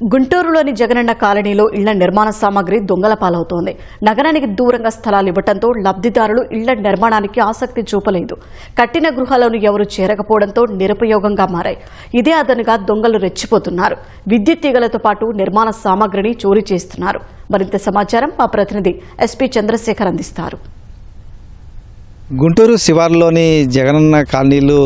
గుంటూరులోని జగనన్న కాలనీలో ఇళ్ళ నిర్మాణ సామాగ్రి దొంగల పాలవుతోంది. నగరానికి దూరంగా స్థలాలు ఇవ్వడంతో లబ్ధిదారులు ఇళ్ళ నిర్మాణానికి ఆసక్తి చూపలేదు. కట్టిన గృహాలను ఎవరు చేరకపోవడంతో నిరుపయోగంగా మారాయి. ఇదే అదనుగా దొంగలు రెచ్చిపోతున్నారు. విద్యుత్ తీగలతో పాటు నిర్మాణ సామాగ్రిని చోరీ చేస్తున్నారు. మరింత సమాచారం మా ప్రతినిధి ఎస్పీ చంద్రశేఖర్ అందిస్తారు. గుంటూరు శివార్లోని జగనన్న కాలనీలు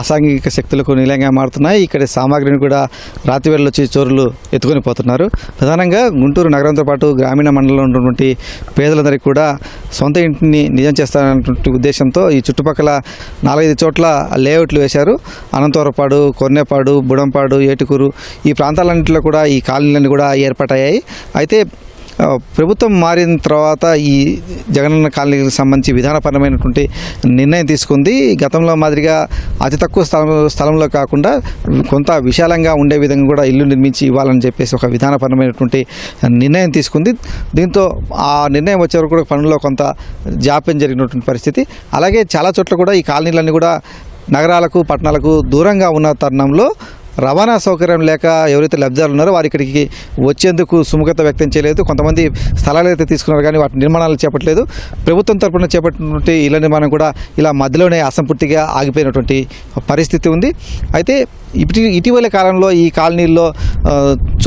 అసాంఘిక శక్తులకు నిలయంగా మారుతున్నాయి. ఇక్కడి సామాగ్రిని కూడా రాత్రివేళలో వచ్చి చోరులు ఎత్తుకొని పోతున్నారు. ప్రధానంగా గుంటూరు నగరంతో పాటు గ్రామీణ మండలంలో ఉన్నటువంటి పేదలందరికీ కూడా సొంత ఇంటిని నిజం చేస్తారన్నటువంటి ఉద్దేశంతో ఈ చుట్టుపక్కల నాలుగైదు చోట్ల లేఅవుట్లు వేశారు. అనంతవరపాడు కొన్నేపాడు బుడంపాడు ఏటుకూరు ఈ ప్రాంతాలన్నింటిలో కూడా ఈ కాలనీలన్నీ కూడా ఏర్పాటయ్యాయి. అయితే ప్రభుత్వం మారిన తర్వాత ఈ జగనన్న కాలనీకి సంబంధించి విధానపరమైనటువంటి నిర్ణయం తీసుకుంది. గతంలో మాదిరిగా అతి తక్కువ స్థలం స్థలంలో కాకుండా కొంత విశాలంగా ఉండే విధంగా కూడా ఇల్లు నిర్మించి ఇవ్వాలని చెప్పేసి ఒక విధానపరమైనటువంటి నిర్ణయం తీసుకుంది. దీంతో ఆ నిర్ణయం వచ్చే వరకు కూడా పనుల్లో కొంత జాప్యం జరిగినటువంటి పరిస్థితి. అలాగే చాలా చోట్ల కూడా ఈ కాలనీలన్నీ కూడా నగరాలకు పట్టణాలకు దూరంగా ఉన్న తరుణంలో రవాణా సౌకర్యం లేక ఎవరైతే లబ్ధిదారులు ఉన్నారో వారి ఇక్కడికి వచ్చేందుకు సుముఖత వ్యక్తం చేయలేదు. కొంతమంది స్థలాలు అయితే తీసుకున్నారు కానీ వాటి నిర్మాణాలు చేపట్టలేదు. ప్రభుత్వం తరపున చేపట్టినటువంటి ఇళ్ళ నిర్మాణం కూడా ఇలా మధ్యలోనే అసంపూర్తిగా ఆగిపోయినటువంటి పరిస్థితి ఉంది. అయితే ఇటు ఇటీవల కాలంలో ఈ కాలనీల్లో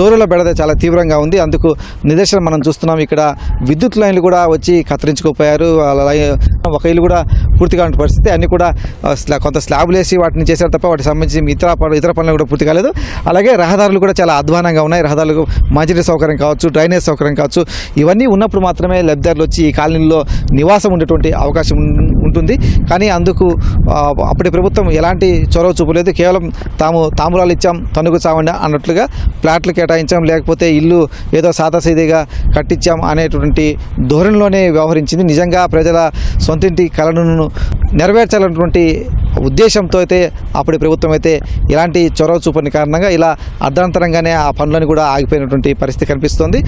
చోరుల బెడద చాలా తీవ్రంగా ఉంది. అందుకు నిదర్శనం మనం చూస్తున్నాం. ఇక్కడ విద్యుత్ లైన్లు కూడా వచ్చి కత్తిరించుకుపోయారు. అలాగే ఒక ఇల్లు కూడా పూర్తిగా ఉన్న పరిస్థితి. అన్నీ కూడా స్లా- కొంత స్లాబ్లు వేసి వాటిని చేశారు తప్ప వాటికి సంబంధించి ఇతర పనులు ఇతర పనులు కూడా పూర్తి కాలేదు. అలాగే రహదారులు కూడా చాలా అధ్వానంగా ఉన్నాయి. రహదారులకు మంచినీటి సౌకర్యం కావచ్చు డ్రైనేజ్ సౌకర్యం కావచ్చు. ఇవన్నీ ఉన్నప్పుడు మాత్రమే లబ్ధిదారులు వచ్చి ఈ కాలనీలో నివాసం ఉండేటువంటి అవకాశం ఉంటుంది. కానీ అందుకు అప్పటి ప్రభుత్వం ఎలాంటి చొరవ చూపలేదు. కేవలం తాము తాంబూలాలు ఇచ్చాం తనుగు చావండి అన్నట్లుగా ప్లాట్లు కేటాయించాం లేకపోతే ఇల్లు ఏదో సాదాసీదిగా కట్టించాం అనేటువంటి ధోరణిలోనే వ్యవహరించింది. నిజంగా ప్రజల సొంతింటి కళను నెరవేర్చాలన్నటువంటి ఉద్దేశంతో అయితే అప్పటి ప్రభుత్వం అయితే ఇలాంటి చొరవ చూపని కారణంగా ఇలా అర్ధాంతరంగానే ఆ పనులను కూడా ఆగిపోయినటువంటి పరిస్థితి కనిపిస్తోంది.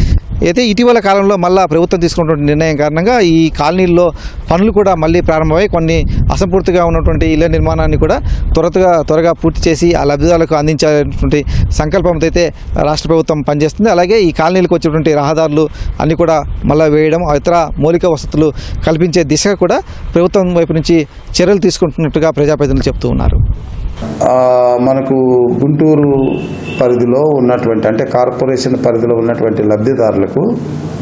అయితే ఇటీవల కాలంలో మళ్ళా ప్రభుత్వం తీసుకున్నటువంటి నిర్ణయం కారణంగా ఈ కాలనీల్లో పనులు కూడా మళ్ళీ ప్రారంభమై కొన్ని అసంపూర్తిగా ఉన్నటువంటి ఇళ్ళ నిర్మాణాన్ని కూడా త్వరగా త్వరగా పూర్తి చేసి ఆ లబ్ధిదారులకు అందించేటువంటి సంకల్పంతో అయితే రాష్ట్ర ప్రభుత్వం పనిచేస్తుంది. అలాగే ఈ కాలనీలకు వచ్చేటువంటి రహదారులు అన్నీ కూడా మళ్ళీ వేయడం ఇతర మౌలిక వసతులు కల్పించే దిశగా కూడా ప్రభుత్వం వైపు నుంచి చర్యలు తీసుకుంటున్నట్టుగా ప్రజా ప్రజాప్రతినిధులు చెప్తూ ఉన్నారు. మనకు గుంటూరు పరిధిలో ఉన్నటువంటి అంటే కార్పొరేషన్ పరిధిలో ఉన్నటువంటి లబ్ధిదారులకు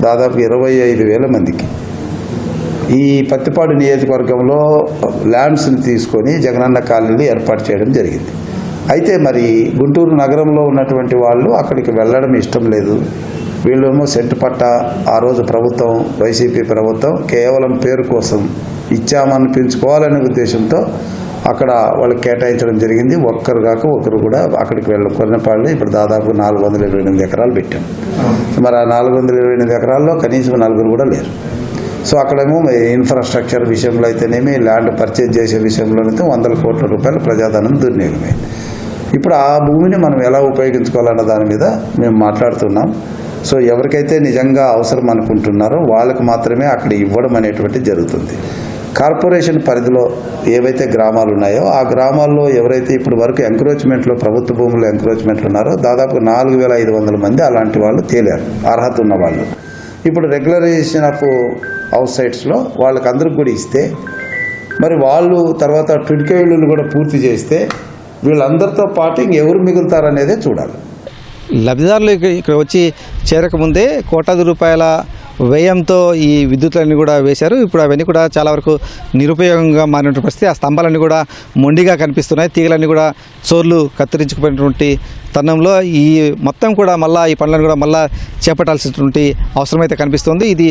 దాదాపు ఇరవై ఐదు వేల మందికి. ఈ పత్తిపాడు నియోజకవర్గంలో ల్యాండ్స్ని తీసుకొని జగనన్న కాలనీలు ఏర్పాటు చేయడం జరిగింది. అయితే మరి గుంటూరు నగరంలో ఉన్నటువంటి వాళ్ళు అక్కడికి వెళ్ళడం ఇష్టం లేదు. వీళ్ళేమో సెంటు పట్ట ఆ రోజు ప్రభుత్వం వైసీపీ ప్రభుత్వం కేవలం పేరు కోసం ఇచ్చామని పెంచుకోవాలనే ఉద్దేశంతో అక్కడ వాళ్ళకి కేటాయించడం జరిగింది. ఒక్కరు కాక ఒకరు కూడా అక్కడికి వెళ్ళ కొన్నపాళ్ళు ఇప్పుడు దాదాపు నాలుగు వందల ఇరవై ఎనిమిది ఎకరాలు పెట్టాం. మరి ఆ నాలుగు వందల ఇరవై ఎనిమిది ఎకరాల్లో కనీసం నలుగురు కూడా లేరు. సో అక్కడేమో ఇన్ఫ్రాస్ట్రక్చర్ విషయంలో అయితేనేమి ల్యాండ్ పర్చేజ్ చేసే విషయంలోనైతే వందల కోట్ల రూపాయల ప్రజాధనం దుర్వినియోగమైంది ఇప్పుడు ఆ భూమిని మనం ఎలా ఉపయోగించుకోవాలన్న దాని మీద మేము మాట్లాడుతున్నాం. సో ఎవరికైతే నిజంగా అవసరం అనుకుంటున్నారో వాళ్ళకి మాత్రమే అక్కడ ఇవ్వడం అనేటువంటి జరుగుతుంది. కార్పొరేషన్ పరిధిలో ఏవైతే గ్రామాలు ఉన్నాయో ఆ గ్రామాల్లో ఎవరైతే ఇప్పుడు వరకు ఎంక్రోచ్మెంట్లో ప్రభుత్వ భూములు ఎంక్రోచ్మెంట్లు ఉన్నారో దాదాపు నాలుగు వేల ఐదు వందల మంది అలాంటి వాళ్ళు తేలారు అర్హత ఉన్న వాళ్ళు. ఇప్పుడు రెగ్యులరైజేషన్ ఆఫ్ హౌస్ సైట్స్లో వాళ్ళకి అందరికి కూడా ఇస్తే మరి వాళ్ళు తర్వాత టిడ్కో కూడా పూర్తి చేస్తే వీళ్ళందరితో పాటు ఇంకెవరు మిగులుతారనేదే చూడాలి. లబ్ధిదారులు ఇక్కడ ఇక్కడ వచ్చి చేరకముందే కోటాది రూపాయల వ్యయంతో ఈ విద్యుత్లన్నీ కూడా వేశారు. ఇప్పుడు అవన్నీ కూడా చాలా వరకు నిరుపయోగంగా మారినటువంటి పరిస్థితి. ఆ స్తంభాలన్నీ కూడా మొండిగా కనిపిస్తున్నాయి. తీగలన్నీ కూడా చోర్లు కత్తిరించుకుపోయినటువంటి తరుణంలో ఈ మొత్తం కూడా మళ్ళా ఈ పనులను కూడా మళ్ళా చేపట్టాల్సినటువంటి అవసరమైతే కనిపిస్తుంది. ఇది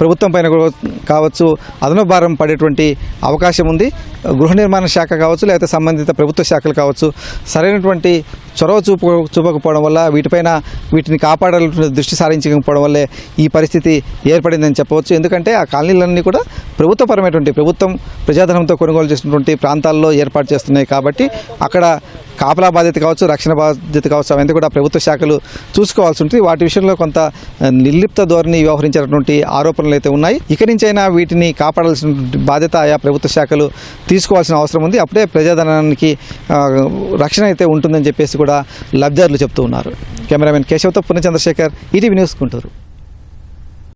ప్రభుత్వం పైన కూడా కావచ్చు అదనపు భారం పడేటువంటి అవకాశం ఉంది. గృహ నిర్మాణ శాఖ కావచ్చు లేకపోతే సంబంధిత ప్రభుత్వ శాఖలు కావచ్చు సరైనటువంటి చొరవ చూపు చూపకపోవడం వల్ల వీటిపైన వీటిని కాపాడాలనే దృష్టి సారించకపోవడం వల్లే ఈ పరిస్థితి ఏర్పడిందని చెప్పవచ్చు. ఎందుకంటే ఆ కాలనీలన్నీ కూడా ప్రభుత్వపరమైనటువంటి ప్రభుత్వం ప్రజాధనంతో కొనుగోలు చేసినటువంటి ప్రాంతాల్లో ఏర్పాటు చేస్తున్నాయి కాబట్టి అక్కడ కాపలా బాధ్యత కావచ్చు రక్షణ బాధ్యత బాధ్యత కావచ్చు అవన్నీ కూడా ప్రభుత్వ శాఖలు చూసుకోవాల్సి ఉంటుంది. వాటి విషయంలో కొంత నిర్లిప్త ధోరణి వ్యవహరించినటువంటి ఆరోపణలు అయితే ఉన్నాయి. ఇక నుంచైనా వీటిని కాపాడాల్సిన బాధ్యత ఆయా ప్రభుత్వ శాఖలు తీసుకోవాల్సిన అవసరం ఉంది. అప్పుడే ప్రజాధనానికి రక్షణ అయితే ఉంటుందని చెప్పేసి కూడా లబ్ధిదారులు చెప్తూ ఉన్నారు. కెమెరామెన్ కేశవతో పుణ్యచంద్రశేఖర్ ఈటీవీ న్యూస్ గుంటూరు.